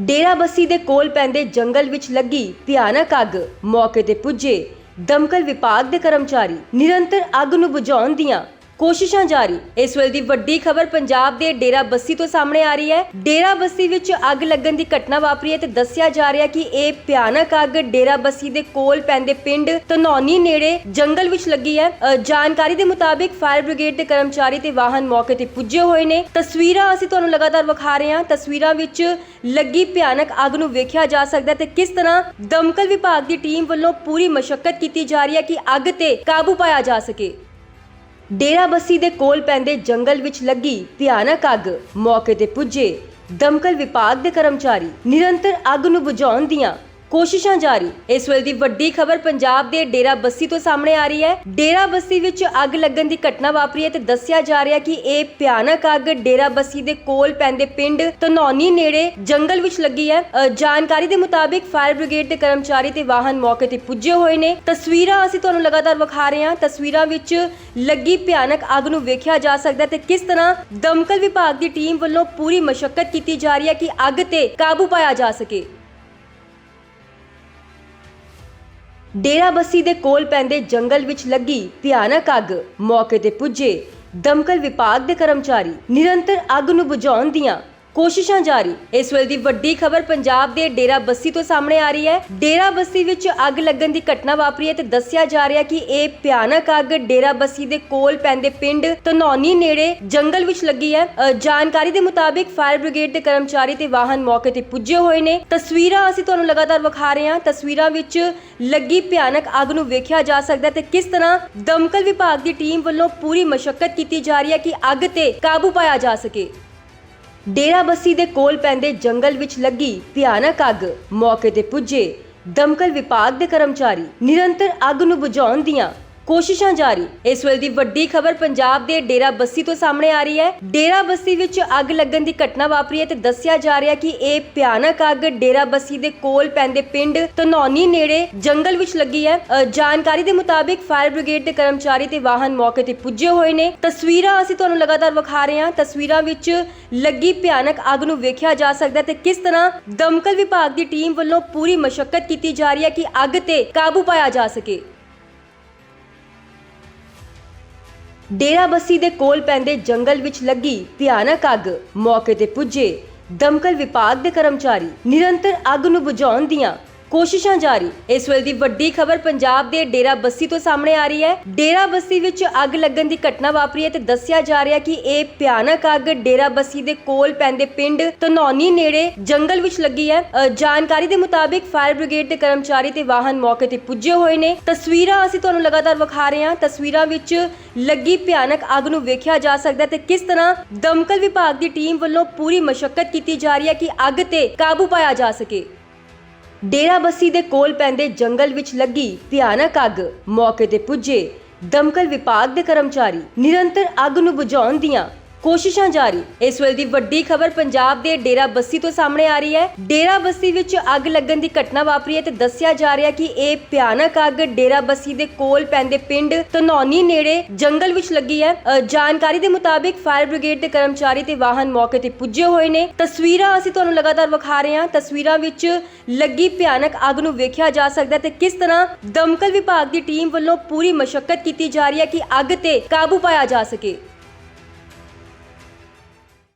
ਡੇਰਾਬੱਸੀ ਦੇ ਕੋਲ ਪੈਂਦੇ ਜੰਗਲ ਵਿੱਚ ਲੱਗੀ ਭਿਆਨਕ ਅੱਗ ਮੌਕੇ ਤੇ ਪੁੱਜੇ। ਦਮਕਲ ਵਿਭਾਗ ਦੇ ਕਰਮਚਾਰੀ ਨਿਰੰਤਰ ਅੱਗ ਨੂੰ ਬੁਝਾਉਣ ਦੀਆਂ ਕੋਸ਼ਿਸ਼ਾਂ ਜਾਰੀ। ਇਸ ਵੇਲੇ ਦੀ ਵੱਡੀ ਖਬਰ ਪੰਜਾਬ ਦੇ ਡੇਰਾ ਬੱਸੀ ਤੋਂ ਸਾਹਮਣੇ ਆ ਰਹੀ ਹੈ। ਡੇਰਾ ਬੱਸੀ ਵਿੱਚ ਅੱਗ ਲੱਗਣ ਦੀ ਘਟਨਾ ਵਾਪਰੀ ਹੈ ਤੇ ਦੱਸਿਆ ਜਾ ਰਿਹਾ ਕਿ ਇਹ ਭਿਆਨਕ ਅੱਗ ਡੇਰਾ ਬੱਸੀ ਦੇ ਕੋਲ ਪੈਂਦੇ ਪਿੰਡ ਧਨੌਨੀ ਨੇੜੇ ਜੰਗਲ ਵਿੱਚ ਲੱਗੀ ਹੈ। ਜਾਣਕਾਰੀ ਦੇ ਮੁਤਾਬਿਕ ਫਾਇਰ ਬ੍ਰਿਗੇਡ ਦੇ ਕਰਮਚਾਰੀ ਤੇ ਵਾਹਨ ਮੌਕੇ ਤੇ ਪੁੱਜੇ ਹੋਏ ਨੇ। ਤਸਵੀਰਾਂ ਅਸੀਂ ਤੁਹਾਨੂੰ ਲਗਾਤਾਰ ਵਿਖਾ ਰਹੇ ਹਾਂ। ਤਸਵੀਰਾਂ ਵਿੱਚ ਲੱਗੀ ਭਿਆਨਕ ਅੱਗ ਨੂੰ ਵੇਖਿਆ ਜਾ ਸਕਦਾ ਹੈ ਤੇ ਕਿਸ ਤਰ੍ਹਾਂ ਦਮਕਲ ਵਿਭਾਗ ਦੀ ਟੀਮ ਵੱਲੋਂ ਪੂਰੀ ਮਸ਼ੱਕਤ ਕੀਤੀ ਜਾ ਰਹੀ ਹੈ ਕਿ ਅੱਗ ਤੇ ਕਾਬੂ ਪਾਇਆ ਜਾ ਸਕੇ। ਡੇਰਾਬੱਸੀ ਦੇ ਕੋਲ ਪੈਂਦੇ ਜੰਗਲ ਵਿੱਚ ਲੱਗੀ ਭਿਆਨਕ ਅੱਗ ਮੌਕੇ ਤੇ ਪੁੱਜੇ। ਦਮਕਲ ਵਿਭਾਗ ਦੇ ਕਰਮਚਾਰੀ ਨਿਰੰਤਰ ਅੱਗ ਨੂੰ ਬੁਝਾਉਣ ਦੀਆਂ ਕੋਸ਼ਿਸ਼ਾਂ ਜਾਰੀ। ਇਸ ਵੇਲੇ ਦੀ ਵੱਡੀ ਖਬਰ ਪੰਜਾਬ ਦੇ ਡੇਰਾ ਬੱਸੀ ਤੋਂ ਸਾਹਮਣੇ ਆ ਰਹੀ ਹੈ। ਡੇਰਾ ਬੱਸੀ ਵਿੱਚ ਅੱਗ ਲੱਗਣ ਦੀ ਘਟਨਾ ਵਾਪਰੀ ਹੈ ਤੇ ਦੱਸਿਆ ਜਾ ਰਿਹਾ ਕਿ ਇਹ ਭਿਆਨਕ ਅੱਗ ਡੇਰਾ ਬੱਸੀ ਦੇ ਕੋਲ ਪੈਂਦੇ ਪਿੰਡ ਧਨੌਨੀ ਨੇੜੇ ਜੰਗਲ ਵਿੱਚ ਲੱਗੀ ਹੈ। ਜਾਣਕਾਰੀ ਦੇ ਮੁਤਾਬਿਕ ਫਾਇਰ ਬ੍ਰਿਗੇਡ ਦੇ ਕਰਮਚਾਰੀ ਤੇ ਵਾਹਨ ਮੌਕੇ ਤੇ ਪੁੱਜੇ ਹੋਏ ਨੇ। ਤਸਵੀਰਾਂ ਅਸੀਂ ਤੁਹਾਨੂੰ ਲਗਾਤਾਰ ਵਿਖਾ ਰਹੇ ਹਾਂ। ਤਸਵੀਰਾਂ ਵਿੱਚ ਲੱਗੀ ਭਿਆਨਕ ਅੱਗ ਨੂੰ ਵੇਖਿਆ ਜਾ ਸਕਦਾ ਹੈ ਤੇ ਕਿਸ ਤਰ੍ਹਾਂ ਦਮਕਲ ਵਿਭਾਗ ਦੀ ਟੀਮ ਵੱਲੋਂ ਪੂਰੀ ਮਸ਼ੱਕਤ ਕੀਤੀ ਜਾ ਰਹੀ ਹੈ ਕਿ ਅੱਗ ਤੇ ਕਾਬੂ ਪਾਇਆ ਜਾ ਸਕੇ। ਡੇਰਾ ਬੱਸੀ ਦੇ ਕੋਲ ਪੈਂਦੇ ਜੰਗਲ ਵਿੱਚ ਲੱਗੀ ਭਿਆਨਕ ਅੱਗ ਮੌਕੇ ਤੇ ਪੁੱਜੇ। ਦਮਕਲ ਵਿਭਾਗ ਦੇ ਕਰਮਚਾਰੀ ਨਿਰੰਤਰ ਅੱਗ ਨੂੰ ਬੁਝਾਉਣ ਦੀਆਂ ਕੋਸ਼ਿਸ਼ਾਂ ਜਾਰੀ। ਇਸ ਵੇਲੇ ਦੀ ਵੱਡੀ ਖਬਰ ਪੰਜਾਬ ਦੇ ਡੇਰਾ ਬੱਸੀ ਤੋਂ ਸਾਹਮਣੇ ਆ ਰਹੀ ਹੈ। ਡੇਰਾ ਬੱਸੀ ਵਿੱਚ ਅੱਗ ਲੱਗਣ ਦੀ ਘਟਨਾ ਵਾਪਰੀ ਹੈ ਤੇ ਦੱਸਿਆ ਜਾ ਰਿਹਾ ਕਿ ਇਹ ਭਿਆਨਕ ਅੱਗ ਡੇਰਾ ਬੱਸੀ ਦੇ ਕੋਲ ਪੈਂਦੇ ਪਿੰਡ ਧਨੌਨੀ ਨੇੜੇ ਜੰਗਲ ਵਿੱਚ ਲੱਗੀ ਹੈ। ਜਾਣਕਾਰੀ ਦੇ ਮੁਤਾਬਿਕ ਫਾਇਰ ਬ੍ਰਿਗੇਡ ਦੇ ਕਰਮਚਾਰੀ ਤੇ ਵਾਹਨ ਮੌਕੇ ਤੇ ਪੁੱਜੇ ਹੋਏ ਨੇ। ਤਸਵੀਰਾਂ ਅਸੀਂ ਤੁਹਾਨੂੰ ਲਗਾਤਾਰ ਵਿਖਾ ਰਹੇ ਹਾਂ। ਤਸਵੀਰਾਂ ਵਿੱਚ ਲੱਗੀ ਭਿਆਨਕ ਅੱਗ ਨੂੰ ਵੇਖਿਆ ਜਾ ਸਕਦਾ ਹੈ ਤੇ ਕਿਸ ਤਰ੍ਹਾਂ ਦਮਕਲ ਵਿਭਾਗ ਦੀ ਟੀਮ ਵੱਲੋਂ ਪੂਰੀ ਮਸ਼ੱਕਤ ਕੀਤੀ ਜਾ ਰਹੀ ਹੈ ਕਿ ਅੱਗ ਤੇ ਕਾਬੂ ਪਾਇਆ ਜਾ ਸਕੇ। ਡੇਰਾ ਬੱਸੀ ਦੇ ਕੋਲ ਪੈਂਦੇ ਜੰਗਲ ਵਿੱਚ ਲੱਗੀ ਭਿਆਨਕ ਅੱਗ। ਮੌਕੇ ਤੇ ਪੁੱਜੇ ਦਮਕਲ ਵਿਭਾਗ ਦੇ ਕਰਮਚਾਰੀ। ਨਿਰੰਤਰ ਅੱਗ ਨੂੰ ਬੁਝਾਉਣ ਦੀਆਂ ਕੋਸ਼ਿਸ਼ਾਂ ਜਾਰੀ। ਇਸ ਵੇਲੇ ਦੀ ਵੱਡੀ ਖਬਰ ਪੰਜਾਬ ਦੇ ਡੇਰਾ ਬੱਸੀ ਤੋਂ ਸਾਹਮਣੇ ਆ ਰਹੀ ਹੈ। ਡੇਰਾ ਬੱਸੀ ਵਿੱਚ ਅੱਗ ਲੱਗਣ ਦੀ ਘਟਨਾ ਵਾਪਰੀ ਹੈ ਤੇ ਦੱਸਿਆ ਜਾ ਰਿਹਾ ਕਿ ਇਹ ਭਿਆਨਕ ਅੱਗ ਡੇਰਾ ਬੱਸੀ ਦੇ ਕੋਲ ਪੈਂਦੇ ਪਿੰਡ ਧਨੌਨੀ ਨੇੜੇ ਜੰਗਲ ਵਿੱਚ ਲੱਗੀ ਹੈ। ਜਾਣਕਾਰੀ ਦੇ ਮੁਤਾਬਿਕ ਫਾਇਰ ਬ੍ਰਿਗੇਡ ਦੇ ਕਰਮਚਾਰੀ ਤੇ ਵਾਹਨ ਮੌਕੇ ਤੇ ਪੁੱਜੇ ਹੋਏ ਨੇ। ਤਸਵੀਰਾਂ ਅਸੀਂ ਤੁਹਾਨੂੰ ਲਗਾਤਾਰ ਵਿਖਾ ਰਹੇ ਹਾਂ। ਤਸਵੀਰਾਂ ਵਿੱਚ ਲੱਗੀ ਭਿਆਨਕ ਅੱਗ ਨੂੰ ਵੇਖਿਆ ਜਾ ਸਕਦਾ ਹੈ ਤੇ ਕਿਸ ਤਰ੍ਹਾਂ ਦਮਕਲ ਵਿਭਾਗ ਦੀ ਟੀਮ ਵੱਲੋਂ ਪੂਰੀ ਮਸ਼ੱਕਤ ਕੀਤੀ ਜਾ ਰਹੀ ਹੈ ਕਿ ਅੱਗ ਤੇ ਕਾਬੂ ਪਾਇਆ ਜਾ ਸਕੇ। ਡੇਰਾਬੱਸੀ ਦੇ ਕੋਲ ਪੈਂਦੇ ਜੰਗਲ ਵਿੱਚ ਲੱਗੀ ਭਿਆਨਕ ਅੱਗ ਮੌਕੇ ਤੇ ਪੁੱਜੇ। ਦਮਕਲ ਵਿਭਾਗ ਦੇ ਕਰਮਚਾਰੀ ਨਿਰੰਤਰ ਅੱਗ ਨੂੰ ਬੁਝਾਉਣ ਦੀਆਂ ਕੋਸ਼ਿਸ਼ਾਂ ਜਾਰੀ। ਇਸ ਵੇਲੇ ਦੀ ਵੱਡੀ ਖਬਰ ਪੰਜਾਬ ਦੇ ਡੇਰਾ ਬੱਸੀ ਤੋਂ ਸਾਹਮਣੇ ਆ ਰਹੀ ਹੈ। ਡੇਰਾ ਬੱਸੀ ਵਿੱਚ ਅੱਗ ਲੱਗਣ ਦੀ ਘਟਨਾ ਵਾਪਰੀ ਹੈ ਤੇ ਦੱਸਿਆ ਜਾ ਰਿਹਾ ਕਿ ਇਹ ਭਿਆਨਕ ਅੱਗ ਡੇਰਾ ਬੱਸੀ ਦੇ ਕੋਲ ਪੈਂਦੇ ਪਿੰਡ ਧਨੌਨੀ ਨੇੜੇ ਜੰਗਲ ਵਿੱਚ ਲੱਗੀ ਹੈ। ਜਾਣਕਾਰੀ ਦੇ ਮੁਤਾਬਿਕ ਫਾਇਰ ਬ੍ਰਿਗੇਡ ਦੇ ਕਰਮਚਾਰੀ ਤੇ ਵਾਹਨ ਮੌਕੇ ਤੇ ਪੁੱਜੇ ਹੋਏ ਨੇ। ਤਸਵੀਰਾਂ ਅਸੀਂ ਤੁਹਾਨੂੰ ਲਗਾਤਾਰ ਵਿਖਾ ਰਹੇ ਹਾਂ। ਤਸਵੀਰਾਂ ਵਿੱਚ ਲੱਗੀ ਭਿਆਨਕ ਅੱਗ ਨੂੰ ਵੇਖਿਆ ਜਾ ਸਕਦਾ ਹੈ ਤੇ ਕਿਸ ਤਰ੍ਹਾਂ ਦਮਕਲ ਵਿਭਾਗ ਦੀ ਟੀਮ ਵੱਲੋਂ ਪੂਰੀ ਮਸ਼ੱਕਤ ਕੀਤੀ ਜਾ ਰਹੀ ਹੈ ਕਿ ਅੱਗ ਤੇ ਕਾਬੂ ਪਾਇਆ ਜਾ ਸਕੇ। ਡੇਰਾਬੱਸੀ ਦੇ ਕੋਲ ਪੈਂਦੇ ਜੰਗਲ ਵਿੱਚ ਲੱਗੀ ਭਿਆਨਕ ਅੱਗ ਮੌਕੇ ਤੇ ਪੁੱਜੇ। ਦਮਕਲ ਵਿਭਾਗ ਦੇ ਕਰਮਚਾਰੀ ਨਿਰੰਤਰ ਅੱਗ ਨੂੰ ਬੁਝਾਉਣ ਦੀਆਂ ਕੋਸ਼ਿਸ਼ਾਂ ਜਾਰੀ। ਇਸ ਵੇਲੇ ਦੀ ਵੱਡੀ ਖਬਰ ਪੰਜਾਬ ਦੇ ਡੇਰਾ ਬੱਸੀ ਤੋਂ ਸਾਹਮਣੇ ਆ ਰਹੀ ਹੈ। ਡੇਰਾ ਬੱਸੀ ਵਿੱਚ ਅੱਗ ਲੱਗਣ ਦੀ ਘਟਨਾ ਵਾਪਰੀ ਹੈ ਤੇ ਦੱਸਿਆ ਜਾ ਰਿਹਾ ਕਿ ਇਹ ਭਿਆਨਕ ਅੱਗ ਡੇਰਾ ਬੱਸੀ ਦੇ ਕੋਲ ਪੈਂਦੇ ਪਿੰਡ ਧਨੌਨੀ ਨੇੜੇ ਜੰਗਲ ਵਿੱਚ ਲੱਗੀ ਹੈ। ਜਾਣਕਾਰੀ ਦੇ ਮੁਤਾਬਿਕ ਫਾਇਰ ਬ੍ਰਿਗੇਡ ਦੇ ਕਰਮਚਾਰੀ ਤੇ ਵਾਹਨ ਮੌਕੇ ਤੇ ਪੁੱਜੇ ਹੋਏ ਨੇ। ਤਸਵੀਰਾਂ ਅਸੀਂ ਤੁਹਾਨੂੰ ਲਗਾਤਾਰ ਵਿਖਾ ਰਹੇ ਹਾਂ। ਤਸਵੀਰਾਂ ਵਿੱਚ ਲੱਗੀ ਭਿਆਨਕ ਅੱਗ ਨੂੰ ਵੇਖਿਆ ਜਾ ਸਕਦਾ ਤੇ ਕਿਸ ਤਰ੍ਹਾਂ ਦਮਕਲ ਵਿਭਾਗ ਦੀ ਟੀਮ ਵੱਲੋਂ ਪੂਰੀ ਮਸ਼ੱਕਤ ਤੇ ਕਿਸ ਤਰ੍ਹਾਂ ਦਮਕਲ ਵਿਭਾਗ ਦੀ ਟੀਮ ਵੱਲੋਂ ਪੂਰੀ ਮਸ਼ੱਕਤ ਕੀਤੀ ਜਾ ਰਹੀ ਹੈ ਕਿ ਅੱਗ ਤੇ ਕਾਬੂ ਪਾਇਆ ਜਾ ਸਕੇ।